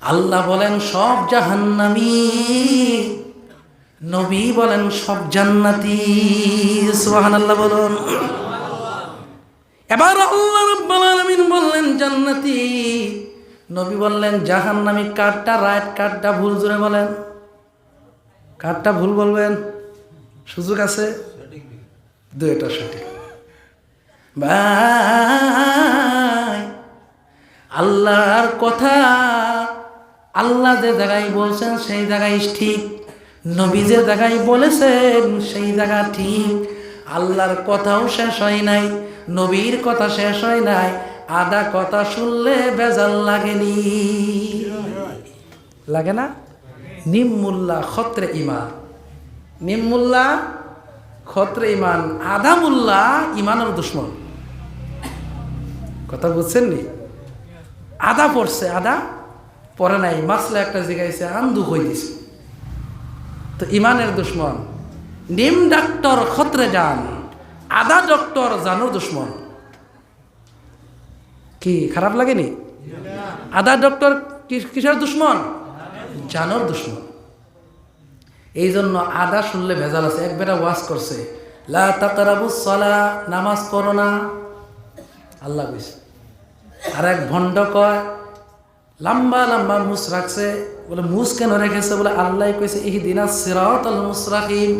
আল্লাহ বলেন, সব জাহান্নামি। নবী বলেন, সব জান্নাতি। সোহান আল্লাহ বলুন। এবার আল্লাহ রাব্বুল বললেন, জান্নাতি। নবী বললেন, জাহান্নামী কারটা রাইট কারটা ভুল জুড়ে বলেন। কারটা ভুল বলবেন? সুযোগ আছে? দুইটা সঠিক। ভাই, আল্লাহর কথা আল্লাহ যে জায়গায় বলছেন, সেই জায়গায় ঠিক। নবী যে জায়গায় বলেছেন, সেই জায়গা ঠিক। আল্লাহর কথাও শেষ হয় নাই, নবীর কথা শেষ হয় নাই আদা কথা শুনলে বেজাল লাগেনি। লাগে না? নিমুল্লা খত্রে ইমান নিমুল্লা খত্রে ইমান আধা মুল্লা ইমানের দুশ্মন। কথা বুঝছেন নি আদা পড়ছে আদা পরে নাই, মাসলা একটা জিগাইছে আন্দু হয়ে দিছে। তো ইমানের দুশ্মন, নিম ডাক্তার খতরে যান, আদা ডক্টর জানোর দুশ্মন। কি, খারাপ লাগেনি? আদা ডক্টর কিসের দুশ্মন? জানোর দুশ্মন। এই জন্য আদা শুনলে ভেজাল আছে একবারে ওয়াজ করছে, লা তাকারাবু সলা, নামাজ পড়ো না। আল্লাহ আর এক ভণ্ড কয় লম্বা লম্বা মুস রাখছে, বলে মুস কেন রেখেছে? বলে আল্লাহ কইছে এই দিনা সিরাত আল মুসরাকিম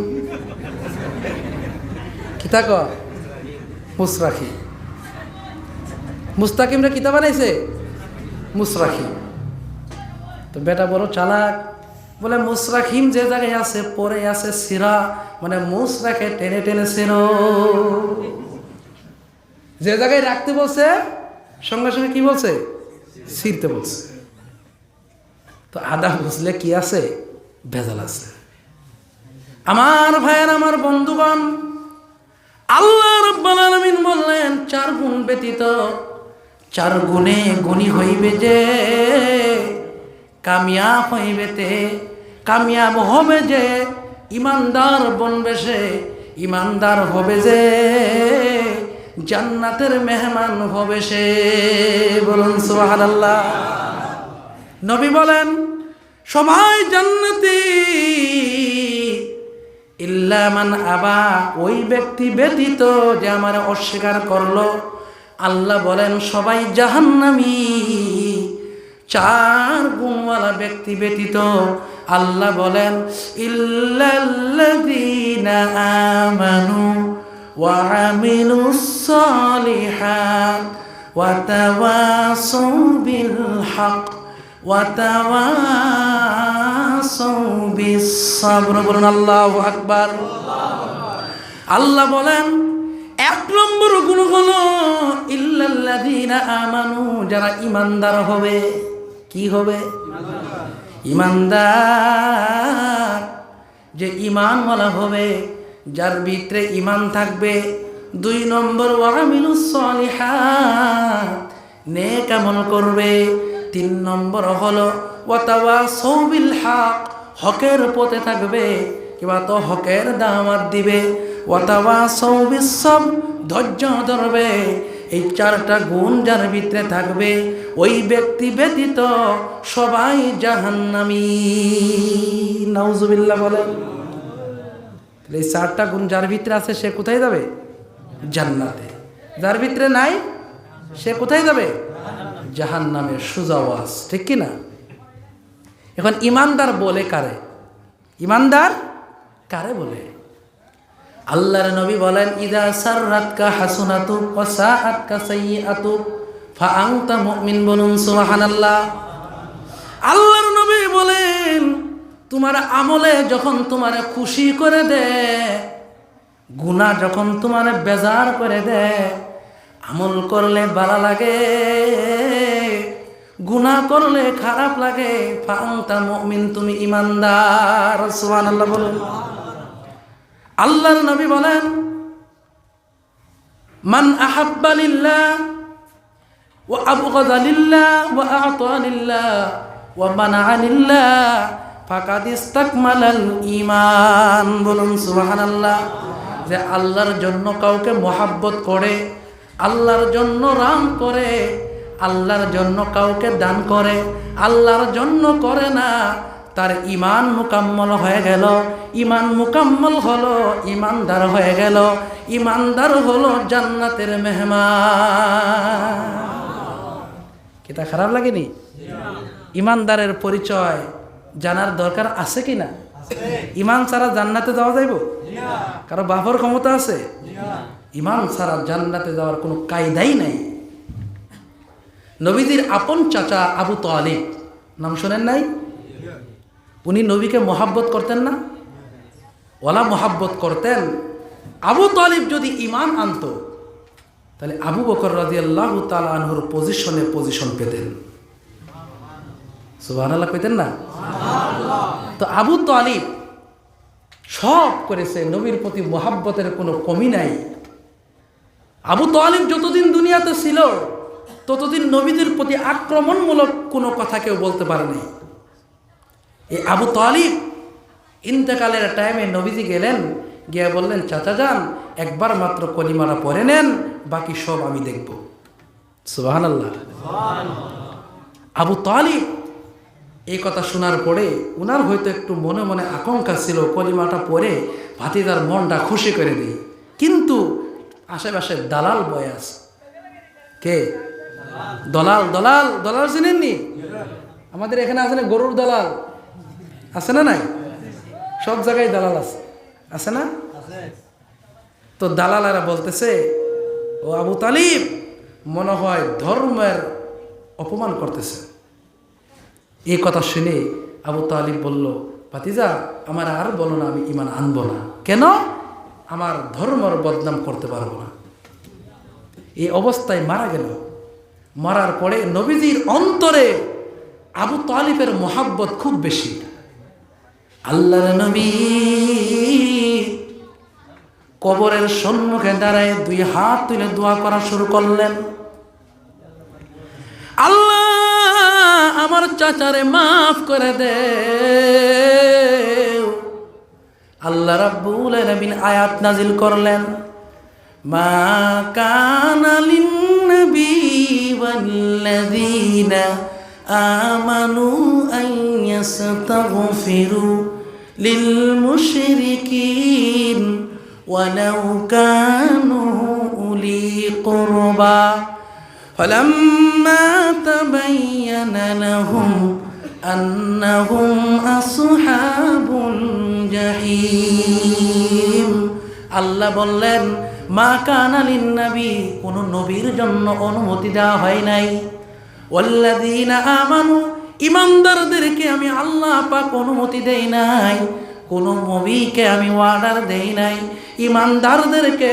মুস্তাকিমরা কিতা বানাইছে? মুসরাখি তো বেটা বড় চালাক। বলে মুসরাখিম যে জায়গায় আছে, পরে আছে সিরা মানে মুস রাখে টেনে টেনে সিরো যে জায়গায় রাখতে বলছে, সঙ্গে সঙ্গে কি বলছে? ছিঁড়তে বলছে। তো আদা বুঝলে কি আছে? ভেজাল আছে। আমার ভাইয়ের আমার বন্ধুগণ, আল্লাহ রব্বাল আলামিন বললেন, চার গুণ ব্যতীত চার গুণে গুণী হইবে যে, কামিয়াব হইবে তে, কামিয়াব হবে যে, ইমানদার বনবে সে, ইমানদার হবে যে জান্নাতের মেহমান হবে সে। বলুন সোহান আল্লাহ নবী বলেন সবাই জান্নাতি। ইল্লামান আবা। ওই ব্যক্তি ব্যতীত যে আমার অস্বীকার করল, আল্লাহ বলেন, সবাই জাহান্নামী। চার গুণওয়ালা ব্যক্তি ব্যতীত আল্লাহ বলেন, ইল্লাল্লাযীনা আমানু। বিল হক ওয়া তাওয়াসাউ বিস সাবর বলুন, আল্লাহু আকবার। আল্লাহ বলেন, এক নম্বর গুণ হলো, ইল্লাল্লাযীনা আমানু, যারা ইমানদার হবে। কি হবে? ইমানদার যে ইমানওয়ালা হবে যার ভিতরে ইমান থাকবে, দুই নম্বর নেক আমল করবে। তিন নম্বর হলো হকের পথে থাকবে, কিংবা তো হকের দামাত দিবে। ওয়াতাওয়া সৌবিসব ধৈর্য ধরবে। এই চারটা গুণ যার ভিতরে থাকবে, ওই ব্যক্তি ব্যতীত সবাই জাহান্নামি। নাউজুবিল্লাহ বলেন। এই চারটা গুণ যার ভিতরে আছে, সে কোথায় যাবে? জান্নাতে। যার ভিতরে নাই, সে কোথায় যাবে? জাহান নামে সুজাওয়াজ, ঠিক কি না? এখন ইমানদার বলে কারে? ইমানদার কারে বলে? আল্লাহর নবী বলেন, ইদা সাররাতকা হাসুনাতু ওয়া সাআতকা সাইয়্যাতু ফা আনতা মুমিন বলুন সুবহানাল্লাহ। আল্লাহর নবী বলেন তোমার আমলে যখন তোমার খুশি করে দে, গুনাহ যখন তোমার বেজার করে দে, আমল করলে ভালো লাগে, গুনাহ করলে খারাপ লাগে। ফাংতা মুমিন, তুমি ইমানদার, সুবহানাল্লাহ বলুন। আল্লাহর নবী বলেন, মান আহাব্বা লিল্লাহ ওয়া আবগাদা লিল্লাহ ওয়া আ'তা লিল্লাহ ওয়া মানা'a লিল্লাহ ফাকাদ ইস্তাকমালাল ঈমান। বলুন যে আল্লাহর জন্য কাউকে মহাব্বত করে আল্লাহর জন্য রাম করে আল্লাহর জন্য কাউকে দান করে আল্লাহর জন্য করে না তার ইমান মুকাম্মল হয়ে গেল। ইমান মুকাম্মল হলো ইমানদার হয়ে গেল। ইমানদার হলো জান্নাতের মেহমান। কিতা খারাপ লাগেনি? ইমানদারের পরিচয় জানার দরকার আছে কি না? ইমান ছাড়া জান্নাতে যাওয়া যাইব? কারও বাবার ক্ষমতা আছে? ইমান ছাড়া জান্নাতে যাওয়ার কোনো কায়দাই নাই। নবীজির আপন চাচা আবু তালিব, নাম শোনেন নাই? উনি নবীকে মহাব্বত করতেন না? ওলা মহাব্বত করতেন। আবু তালিব যদি ইমান আনতো, তাহলে আবু বকর রাজি আল্লাহ আনহুর পজিশনে পজিশন পেতেন। সুবাহ পেতেন না? তো আবু তালিব সব করেছে নবীর প্রতি মোহাব্বতের কোনো কমি নাই। আবু তালিব যতদিন দুনিয়াতে ছিল ততদিন নবীদের প্রতি আক্রমণমূলক কোনো কথা কেউ বলতে পারেনি এই আবু তালিব ইন্তেকালের টাইমে নবীজি গেলেন গিয়ে বললেন চাচা যান একবার মাত্র কলিমারা পরে নেন বাকি সব আমি দেখব। আল্লাহ আবু তালিব এই কথা শোনার পরে উনার হয়তো একটু মনে মনে আকাঙ্ক্ষা ছিল, কলিমাটা পরে ভাতিদার মনটা খুশি করে দিই। কিন্তু আশেপাশে দালাল বয়াস কে? দলাল দলাল দলাল চিনেননি? আমাদের এখানে আছে না গরুর দালাল? আছে না নাই? সব জায়গায় দালাল আছে। আছে না? তো দালালেরা বলতেছে, ও আবু তালিব, মনে হয় ধর্মের অপমান করতেছে। এই কথা শুনে আবু তালিব বলল, ভাতিজা, আমার আর বলো না, আমি ইমান আনব না। কেন? আমার ধর্মর বদনাম করতে পারব না। এই অবস্থায় মারা গেল। মারার পরে নবীজির অন্তরে আবু তালিবের মোহাব্বত খুব বেশি। আল্লাহর নবী কবরের সম্মুখে দাঁড়ায় দুই হাত তুলে দোয়া করা শুরু করলেন। আল্লাহ আমার চাচারে মাফ করে দে আল্লাহ রাব্বুল আলামিন আয়াত নাজিল করলেন মা কানা লিন্নবী ওয়াল্লাযীনা আমানু আন ইয়াস্তাগফিরু লিল মুশরিকিন ولو كانوا أولي قربى فلما تبين لهم أنهم أصحاب الجحيم আল্লাহ বললেন মা কানালিন নবী কোন নবীর জন্য অনুমতি দেওয়া হয় নাই ওয়াল্লাযীনা আমানু ইমানদারদেরকে আমি আল্লাহ পাক অনুমতি দেই নাই কোনো নবীকে আমি অর্ডার দেই নাই, ইমানদারদেরকে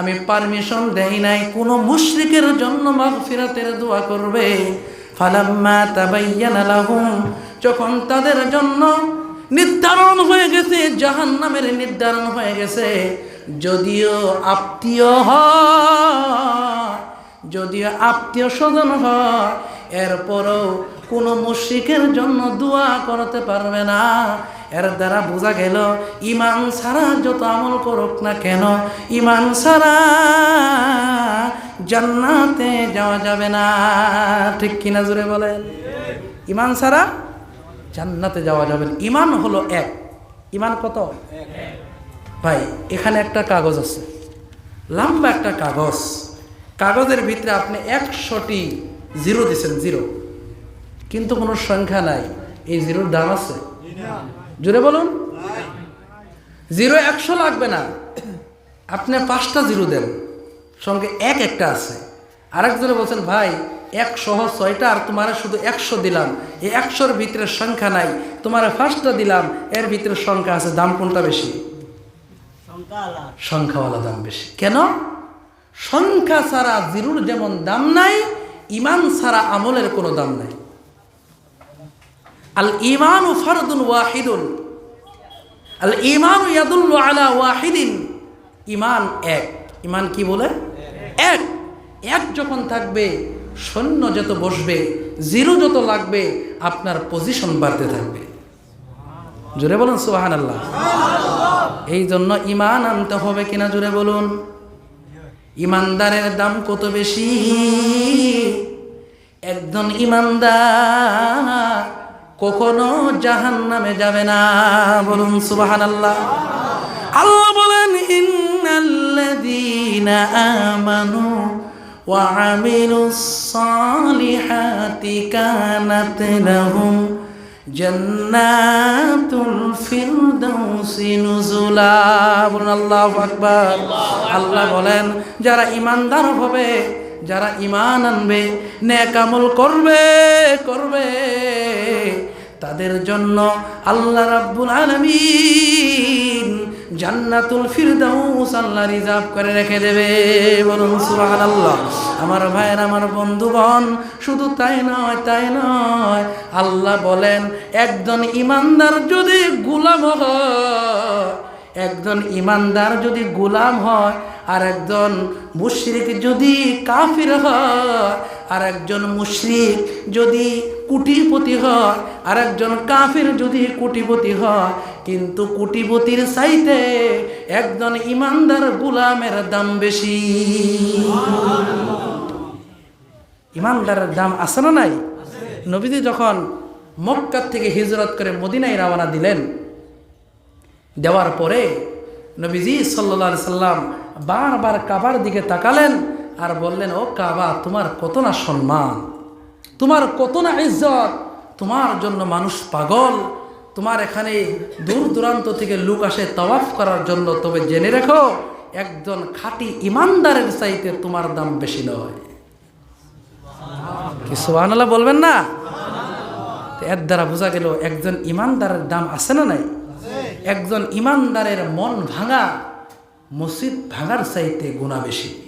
আমি পারমিশন দেই নাই, কোনো মুশরিকের জন্য মাগফিরাতের দোয়া করবে। ফালাম্মা তাবাইয়ানা লাহুম, যখন তাদের জন্য নির্ধারণ হয়ে গেছে, জাহান্নামের নির্ধারণ হয়ে গেছে, যদিও আত্মীয় হয়, যদিও আত্মীয় স্বজন হয়, এরপরও কোনো মুশিকের জন্য দোয়া করতে পারবে না। এর দ্বারা বোঝা গেল, ইমান সারা যত আমল করুক না কেন, ইমান ছাড়া জান্নাতে যাওয়া যাবে না। ঠিক কিনা জুড়ে বলেন? ইমান ছাড়া জান্নাতে যাওয়া যাবে না। ইমান হলো এক। ইমান কত? ভাই, এখানে একটা কাগজ আছে। লম্বা একটা কাগজ। কাগজের ভিতরে আপনি একশোটি জিরো দিচ্ছেন জিরো। কিন্তু কোনো সংখ্যা নাই। এই জিরোর দাম আছে? জুড়ে বলুন। জিরো একশো লাগবে না। আপনি পাঁচটা জিরো দেন। সঙ্গে এক একটা আছে। আরেকজনে বলছেন, ভাই এক সহ ছয়টা, আর তোমার শুধু একশো দিলাম। এই একশোর ভিতরে সংখ্যা নাই। তোমার ফার্স্টটা দিলাম, এর ভিতরে সংখ্যা আছে। দাম কোনটা বেশি? সংখ্যাওয়ালা দাম বেশি। কেন? সংখ্যা ছাড়া জিরুর যেমন দাম নাই, ইমান ছাড়া আমলের কোনো দাম নাই। আল ইমানু ফারদুন ওয়াহিদুন। আল ইমানু ইয়াদুল্লু আলা ওয়াহিদিন। ইমান এক। ইমান কি বলে? এক। এক যখন থাকবে সৈন্য যত বসবে, জিরো যত লাগবে, আপনার পজিশন বাড়তে থাকবে। জোরে বলুন সুবাহান আল্লাহ এই জন্য ইমান আনতে হবে কিনা জোরে বলুন। ইমানদারের দাম কত বেশি? একজন ইমানদার কখনো জাহান নামে যাবে না। বলুন সুবাহান আল্লাহ আল্লাহ বলেন আমানু ওয়া আমিলুস সালিহাতি কানাত লাহুম জান্নাতুল ফিরদাউসি নুজুলা। বলুন আল্লাহু আকবার। আল্লাহ বলেন, যারা ইমানদার হবে যারা ইমান আনবে, নেক আমল করবে করবে। তাদের জন্য আল্লাহ রাব্বুল আলামিন জান্নাতুল ফিরদাউস আল্লাহ রিজার্ভ করে রেখে দেবে। বলুন সুবহানাল্লাহ। আমার ভাইয়ের, আমার বন্ধুগণ, শুধু তাই নয় তাই নয়, আল্লাহ বলেন, একজন ইমানদার যদি গুলাম হয় একজন ইমানদার যদি গোলাম হয়, আর একজন মুশরিক যদি কাফির হয়, আর একজন মুশরিক যদি কুটিপতি হয়, আর একজন কাফির যদি কুটিপতি হয়, কিন্তু কুটিপতির চাইতে একজন ইমানদার গোলামের দাম বেশি। ইমানদারের দাম আছে না নাই? নবীজি যখন মক্কার থেকে হিজরত করে মদিনায় রওনা দিলেন দেওয়ার পরে নবীজি সাল্লা সাল্লাম বারবার কাবার দিকে তাকালেন আর বললেন, ও কাবা, তোমার কত না সম্মান, তোমার কত না ইজ্জত, তোমার জন্য মানুষ পাগল, তোমার এখানে দূর দূরান্ত থেকে লোক আসে তওয়াফ করার জন্য তবে জেনে রেখো, একজন খাঁটি ইমানদারের চাইতে তোমার দাম বেশি নয়। কি বলবেন না? এর দ্বারা বোঝা গেল, একজন ইমানদারের দাম আছে না নাই? একজন ইমানদারের মন ভাঙা মসজিদ ভাঙার চাইতে গুণা বেশি।